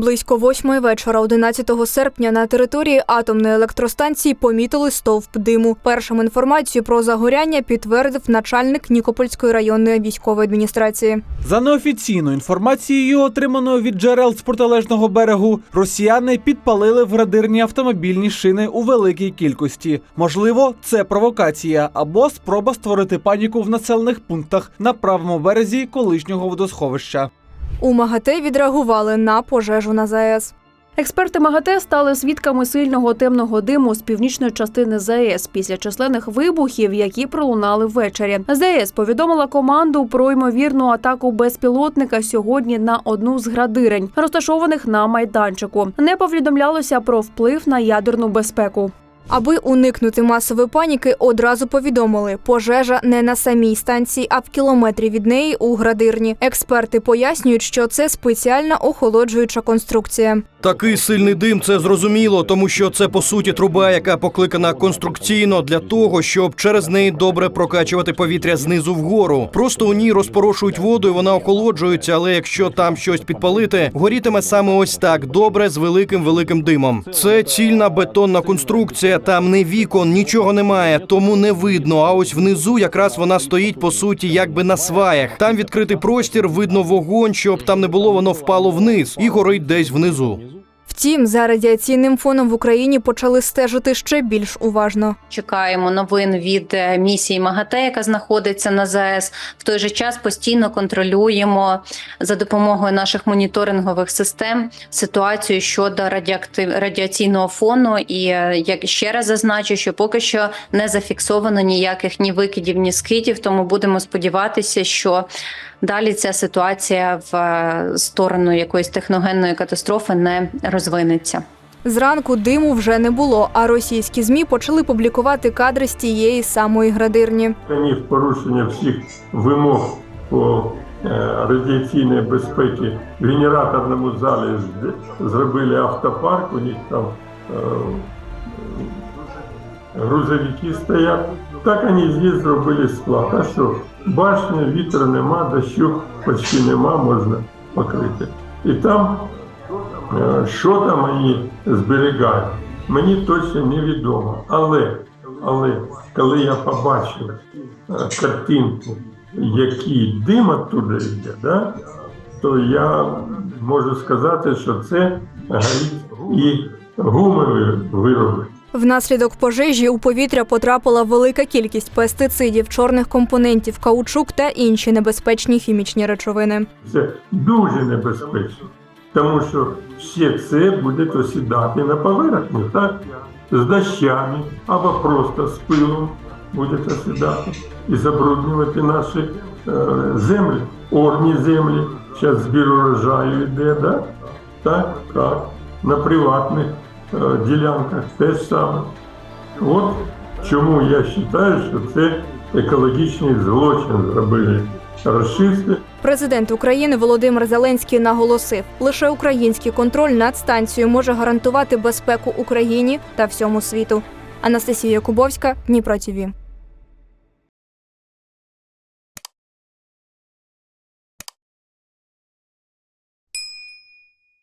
Близько восьмої вечора, 11 серпня, на території атомної електростанції помітили стовп диму. Першим інформацію про загоряння підтвердив начальник Нікопольської районної військової адміністрації. За неофіційною інформацією, отриманою від джерел з протилежного берегу, росіяни підпалили в градирні автомобільні шини у великій кількості. Можливо, це провокація або спроба створити паніку в населених пунктах на правому березі колишнього водосховища. У МАГАТЕ відреагували на пожежу на ЗАЕС. Експерти МАГАТЕ стали свідками сильного темного диму з північної частини ЗАЕС після численних вибухів, які пролунали ввечері. ЗАЕС повідомила команду про ймовірну атаку безпілотника сьогодні на одну з градирень, розташованих на майданчику. Не повідомлялося про вплив на ядерну безпеку. Аби уникнути масової паніки, одразу повідомили, пожежа не на самій станції, а в кілометрі від неї у градирні. Експерти пояснюють, що це спеціальна охолоджуюча конструкція. Такий сильний дим це зрозуміло, тому що це по суті труба, яка покликана конструкційно для того, щоб через неї добре прокачувати повітря знизу вгору. Просто у ній розпорошують воду, і вона охолоджується. Але якщо там щось підпалити, горітиме саме ось так добре з великим великим димом. Це цільна бетонна конструкція. Там не вікон, нічого немає, тому не видно. А ось внизу якраз вона стоїть по суті, якби на сваях. Там відкритий простір, видно вогонь, щоб там не було, воно впало вниз і горить десь внизу. Втім, за радіаційним фоном в Україні почали стежити ще більш уважно. Чекаємо новин від е, місії МАГАТЕ, яка знаходиться на ЗАЕС. В той же час постійно контролюємо за допомогою наших моніторингових систем ситуацію щодо радіоактив... радіаційного фону. І е, як ще раз зазначу, що поки що не зафіксовано ніяких ні викидів, ні скидів. Тому будемо сподіватися, що далі ця ситуація в е, сторону якоїсь техногенної катастрофи не розвинеться. Зранку диму вже не було, а російські змі почали публікувати кадри з тієї самої градирні. Вони в порушення всіх вимог по е, радіаційної безпеки в генераторному залі зробили автопарк, у них там е, грузовики стоять. Так вони здесь зробили склад. А що? Башня, вітру нема, дощу почти нема, можна покрити. І там, що там вони зберігають, мені точно невідомо. Але, але коли я побачив е, картинку, який дим оттуда йде, да, то я можу сказати, що це горить і гумові вироби. Внаслідок пожежі у повітря потрапила велика кількість пестицидів, чорних компонентів, каучук та інші небезпечні хімічні речовини. Це дуже небезпечно, тому що все це буде осідати на поверхні, так? З дощами або просто з пилом буде осідати і забруднювати наші е, землі, орні землі. Зараз збір урожаю йде, да? так? Так. На приватних е, ділянках теж саме. От чому я вважаю, що це екологічний злочин зробили расисти. Президент України Володимир Зеленський наголосив, лише український контроль над станцією може гарантувати безпеку Україні та всьому світу. Анастасія Кубовська, Дніпро ТІВІ.